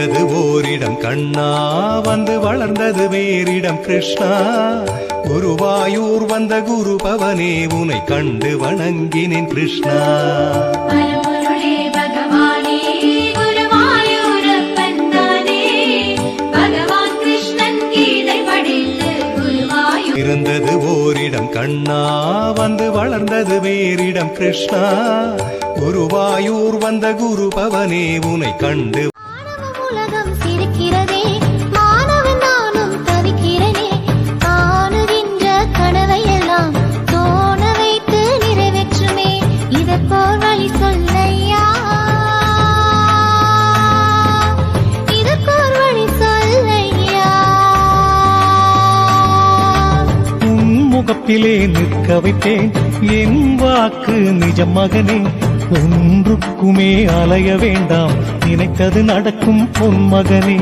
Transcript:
பிறந்தது ஓரிடம் கண்ணா வந்து வளர்ந்தது வேறிடம் கிருஷ்ணா. குருவாயூர் வந்த குரு பவனே உனை கண்டு வணங்கினேன் கிருஷ்ணா. பிறந்தது ஓரிடம் கண்ணா வந்து வளர்ந்தது வேறிடம் கிருஷ்ணா. குருவாயூர் வந்த குரு பவனே உனை கண்டு உலகம் சிரிக்கிறதே. மாணவன் நானும் தவிக்கிறனே. காணுகின்ற கனவையெல்லாம் தோண வைத்து நிறைவேற்றுமே. இதற்கோர் வழி வழி சொல்லையா? முகப்பிலே நிற்க வைப்பேன் என் வாக்கு நிஜம் மகனே. ஒன்றுக்குமே அலைய வேண்டாம். நினைத்தது நடக்கும் பொன் மகனே.